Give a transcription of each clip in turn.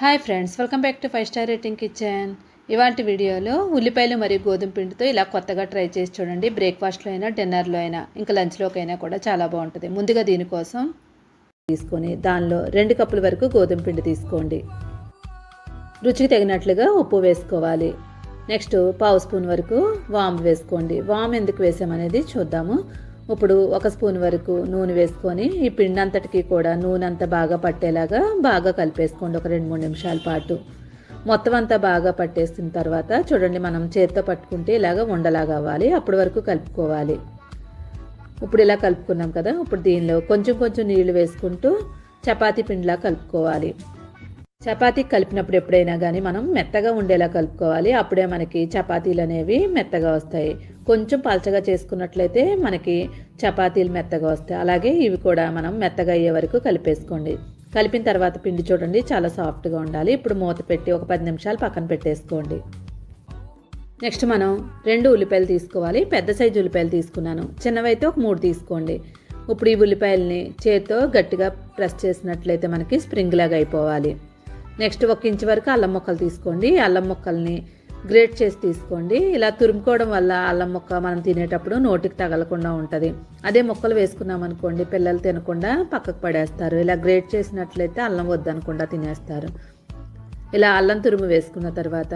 Hi friends welcome back to five star rating kitchen ఇవాంటి వీడియోలో ఉల్లిపాయలు మరియు గోధుమ పిండితో ఇలా కొత్తగా ట్రై చేసి చూడండి. బ్రేక్ఫాస్ట్లో అయినా డిన్నర్లో అయినా ఇంకా లంచ్లోకి అయినా కూడా చాలా బాగుంటుంది. ముందుగా దీనికోసం తీసుకొని దానిలో రెండు కప్పుల వరకు గోధుమ పిండి తీసుకోండి. రుచికి తగినట్లుగా ఉప్పు వేసుకోవాలి. నెక్స్ట్ పావు స్పూన్ వరకు వామ్ వేసుకోండి. వామ్ ఎందుకు వేసామనేది చూద్దాము. ఇప్పుడు ఒక స్పూన్ వరకు నూనె వేసుకొని ఈ పిండి అంతటికి కూడా నూనె అంతా బాగా పట్టేలాగా బాగా కలిపేసుకోండి ఒక రెండు మూడు నిమిషాల పాటు. మొత్తం అంతా బాగా పట్టేసిన తర్వాత చూడండి మనం చేత్తో పట్టుకుంటే ఇలాగ ఉండలాగా అవ్వాలి. అప్పటి వరకు కలుపుకోవాలి. ఇప్పుడు ఇలా కలుపుకున్నాం కదా ఇప్పుడు దీనిలో కొంచెం కొంచెం నీళ్ళు వేసుకుంటూ చపాతీ పిండిలా కలుపుకోవాలి. చపాతీ కలిపినప్పుడు ఎప్పుడైనా కానీ మనం మెత్తగా ఉండేలా కలుపుకోవాలి. అప్పుడే మనకి చపాతీలు అనేవి మెత్తగా వస్తాయి. కొంచెం పలచగా చేసుకున్నట్లయితే మనకి చపాతీలు మెత్తగా వస్తాయి. అలాగే ఇవి కూడా మనం మెత్తగా అయ్యే వరకు కలిపేసుకోండి. కలిపిన తర్వాత పిండి చూడండి చాలా సాఫ్ట్గా ఉండాలి. ఇప్పుడు మూత పెట్టి ఒక పది నిమిషాలు పక్కన పెట్టేసుకోండి. నెక్స్ట్ మనం రెండు ఉల్లిపాయలు తీసుకోవాలి. పెద్ద సైజు ఉల్లిపాయలు తీసుకున్నాను. చిన్నవైతే ఒక మూడు తీసుకోండి. ఇప్పుడు ఈ ఉల్లిపాయల్ని చేతితో గట్టిగా ప్రెస్ చేసినట్లయితే మనకి స్ప్రింగ్ లాగా అయిపోవాలి. నెక్స్ట్ ఒక ఇంచు వరకు అల్లం ముక్కలు తీసుకోండి. అల్లం ముక్కల్ని గ్రేట్ చేసి తీసుకోండి. ఇలా తురుముకోవడం వల్ల అల్లం ముక్క మనం తినేటప్పుడు నోటికి తగలకుండా ఉంటుంది. అదే ముక్కలు వేసుకున్నాం అనుకోండి పిల్లలు తినకుండా పక్కకు పడేస్తారు. ఇలా గ్రేట్ చేసినట్లయితే అల్లం వద్దనకుండా తినేస్తారు. ఇలా అల్లం తురుము వేసుకున్న తర్వాత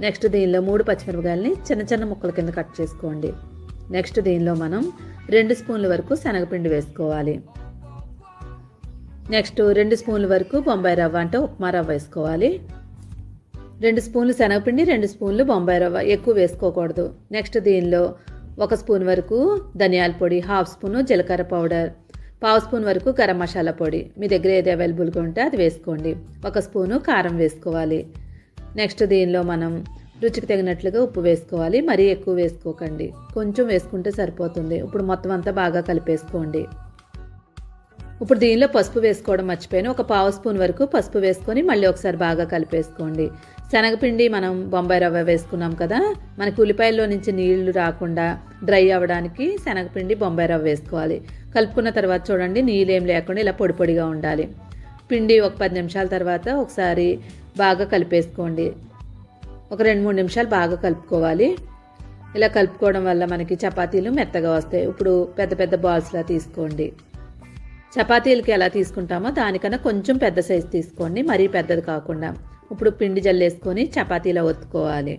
నెక్స్ట్ దీనిలో మూడు పచ్చిమిరపకాయలని చిన్న చిన్న ముక్కల కింద కట్ చేసుకోండి. నెక్స్ట్ దీనిలో మనం రెండు స్పూన్ల వరకు శనగపిండి వేసుకోవాలి. నెక్స్ట్ రెండు స్పూన్ల వరకు బొంబాయి రవ్వ అంటే ఉప్మా రవ్వ వేసుకోవాలి. రెండు స్పూన్లు శనగపిండి రెండు స్పూన్లు బొంబాయి రవ్వ. ఎక్కువ వేసుకోకూడదు. నెక్స్ట్ దీనిలో ఒక స్పూన్ వరకు ధనియాల పొడి హాఫ్ స్పూను జీలకర్ర పౌడర్ పావు స్పూన్ వరకు గరం మసాలా పొడి. మీ దగ్గర ఏది అవైలబుల్గా ఉంటే అది వేసుకోండి. ఒక స్పూను కారం వేసుకోవాలి. నెక్స్ట్ దీనిలో మనం రుచికి తగినట్లుగా ఉప్పు వేసుకోవాలి. మరీ ఎక్కువ వేసుకోకండి. కొంచెం వేసుకుంటే సరిపోతుంది. ఇప్పుడు మొత్తం అంతా బాగా కలిపేసుకోండి. ఇప్పుడు దీనిలో పసుపు వేసుకోవడం మర్చిపోయాను. ఒక పావు స్పూన్ వరకు పసుపు వేసుకొని మళ్ళీ ఒకసారి బాగా కలిపేసుకోండి. శనగపిండి మనం బొంబాయి రవ్వ వేసుకున్నాం కదా మనకి ఉల్లిపాయల్లో నుంచి నీళ్ళు రాకుండా డ్రై అవ్వడానికి శనగపిండి బొంబాయి రవ్వ వేసుకోవాలి. కలుపుకున్న తర్వాత చూడండి నీళ్ళు ఏం లేకుండా ఇలా పొడి పొడిగా ఉండాలి. పిండి ఒక పది నిమిషాల తర్వాత ఒకసారి బాగా కలిపేసుకోండి. ఒక రెండు మూడు నిమిషాలు బాగా కలుపుకోవాలి. ఇలా కలుపుకోవడం వల్ల మనకి చపాతీలు మెత్తగా వస్తాయి. ఇప్పుడు పెద్ద పెద్ద బాల్స్లా తీసుకోండి. చపాతీలకి ఎలా తీసుకుంటామో దానికన్నా కొంచెం పెద్ద సైజు తీసుకోండి మరీ పెద్దది కాకుండా. ఇప్పుడు పిండి జల్లేసుకొని చపాతీలో ఒత్తుకోవాలి.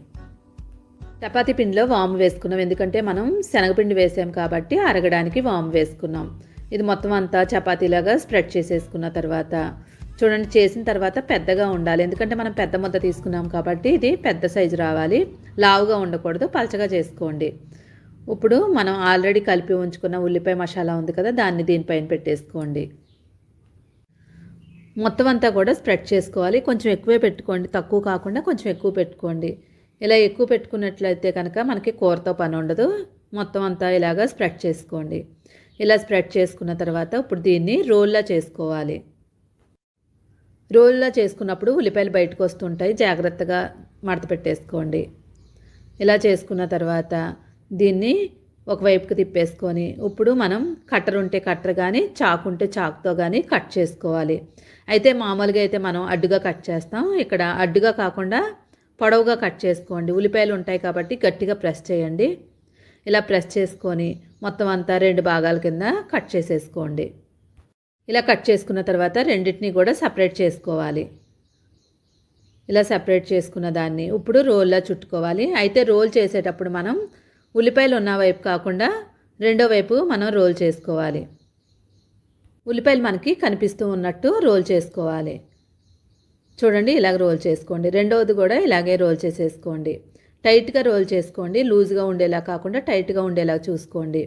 చపాతీ పిండిలో వాము వేసుకున్నాం ఎందుకంటే మనం శనగపిండి వేసాం కాబట్టి అరగడానికి వాము వేసుకున్నాం. ఇది మొత్తం అంతా చపాతీలాగా స్ప్రెడ్ చేసేసుకున్న తర్వాత. చూడండి చేసిన తర్వాత పెద్దగా ఉండాలి ఎందుకంటే మనం పెద్ద ముద్ద తీసుకున్నాం కాబట్టి ఇది పెద్ద సైజు రావాలి. లావుగా ఉండకూడదు పలచగా చేసుకోండి. ఇప్పుడు మనం ఆల్రెడీ కలిపి ఉంచుకున్న ఉల్లిపాయ మసాలా ఉంది కదా దాన్ని దీనిపైన పెట్టేసుకోండి. మొత్తం అంతా కూడా స్ప్రెడ్ చేసుకోవాలి. కొంచెం ఎక్కువే పెట్టుకోండి. తక్కువ కాకుండా కొంచెం ఎక్కువ పెట్టుకోండి. ఇలా ఎక్కువ పెట్టుకున్నట్లయితే కనుక మనకి కూరతో పని ఉండదు. మొత్తం అంతా ఇలాగా స్ప్రెడ్ చేసుకోండి. ఇలా స్ప్రెడ్ చేసుకున్న తర్వాత ఇప్పుడు దీన్ని రోల్లా చేసుకోవాలి. రోల్లా చేసుకున్నప్పుడు ఉల్లిపాయలు బయటకు వస్తుంటాయి. జాగ్రత్తగా మడత పెట్టేసుకోండి. ఇలా చేసుకున్న తర్వాత దీన్ని ఒకవైపుకి తిప్పేసుకొని ఇప్పుడు మనం కట్టర్ ఉంటే కట్టర్ కానీ చాకు ఉంటే చాకుతో కానీ కట్ చేసుకోవాలి. అయితే మామూలుగా అయితే మనం అడ్డుగా కట్ చేస్తాం. ఇక్కడ అడ్డుగా కాకుండా పొడవుగా కట్ చేసుకోండి. ఉల్లిపాయలు ఉంటాయి కాబట్టి గట్టిగా ప్రెస్ చేయండి. ఇలా ప్రెస్ చేసుకొని మొత్తం అంతా రెండు భాగాల కింద కట్ చేసేసుకోండి. ఇలా కట్ చేసుకున్న తర్వాత రెండింటిని కూడా సపరేట్ చేసుకోవాలి. ఇలా సపరేట్ చేసుకున్న దాన్ని ఇప్పుడు రోల్లో చుట్టుకోవాలి. అయితే రోల్ చేసేటప్పుడు మనం ఉల్లిపాయలు ఉన్న వైపు కాకుండా రెండో వైపు మనం రోల్ చేసుకోవాలి. ఉల్లిపాయలు మనకి కనిపిస్తూ ఉన్నట్టు రోల్ చేసుకోవాలి. చూడండి ఇలాగ రోల్ చేసుకోండి. రెండవది కూడా ఇలాగే రోల్ చేసేసుకోండి. టైట్గా రోల్ చేసుకోండి. లూజ్గా ఉండేలా కాకుండా టైట్గా ఉండేలా చూసుకోండి.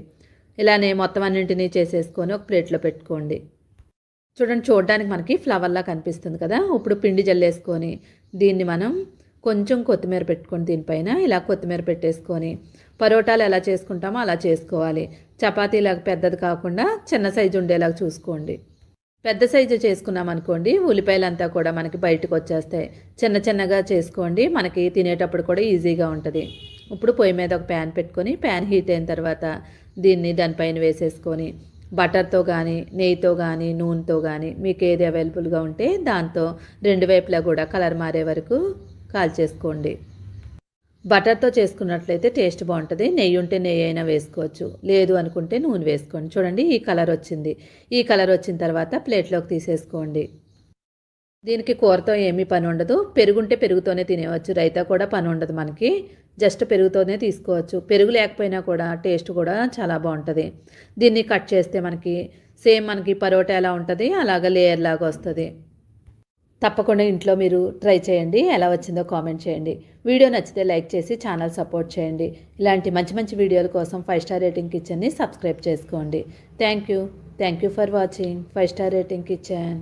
ఇలానే మొత్తం అన్నింటినీ చేసేసుకొని ఒక ప్లేట్లో పెట్టుకోండి. చూడండి చూడడానికి మనకి ఫ్లవర్లా కనిపిస్తుంది కదా. ఇప్పుడు పిండి జల్లేసుకొని దీన్ని మనం కొంచెం కొత్తిమీర పెట్టుకొని దీనిపైన ఇలా కొత్తిమీర పెట్టేసుకొని పరోటాలు ఎలా చేసుకుంటామో అలా చేసుకోవాలి. చపాతీలాగా పెద్దది కాకుండా చిన్న సైజు ఉండేలాగా చూసుకోండి. పెద్ద సైజు చేసుకున్నాం అనుకోండి ఉల్లిపాయలంతా కూడా మనకి బయటకు వచ్చేస్తాయి. చిన్న చిన్నగా చేసుకోండి మనకి తినేటప్పుడు కూడా ఈజీగా ఉంటుంది. ఇప్పుడు పొయ్యి మీద ఒక ప్యాన్ పెట్టుకొని ప్యాన్ హీట్ అయిన తర్వాత దీన్ని దానిపైన వేసేసుకొని బటర్తో కానీ నెయ్యితో కానీ నూనెతో కానీ మీకు ఏది అవైలబుల్గా ఉంటే దాంతో రెండు వైపులా కూడా కలర్ మారే వరకు కాల్చేసుకోండి బటర్తో చేసుకున్నట్లయితే టేస్ట్ బాగుంటుంది. నెయ్యి ఉంటే నెయ్యి అయినా వేసుకోవచ్చు. లేదు అనుకుంటే నూనె వేసుకోండి. చూడండి ఈ కలర్ వచ్చింది. ఈ కలర్ వచ్చిన తర్వాత ప్లేట్లోకి తీసేసుకోండి. దీనికి కూరతో ఏమీ పని ఉండదు. పెరుగుంటే పెరుగుతోనే తినేవచ్చు. రైతా కూడా పని ఉండదు మనకి. జస్ట్ పెరుగుతోనే తీసుకోవచ్చు. పెరుగు లేకపోయినా కూడా టేస్ట్ కూడా చాలా బాగుంటుంది. దీన్ని కట్ చేస్తే మనకి సేమ్ మనకి పరోటా ఎలా ఉంటుంది అలాగ లేయర్ లాగా వస్తుంది. తప్పకుండా ఇంట్లో మీరు ట్రై చేయండి. ఎలా వచ్చిందో కామెంట్ చేయండి. వీడియో నచ్చితే లైక్ చేసి ఛానల్ సపోర్ట్ చేయండి. ఇలాంటి మంచి మంచి వీడియోల కోసం ఫైవ్ స్టార్ రేటింగ్ కిచెన్ని సబ్స్క్రైబ్ చేసుకోండి. Thank you. Thank you for watching. Five star rating kitchen.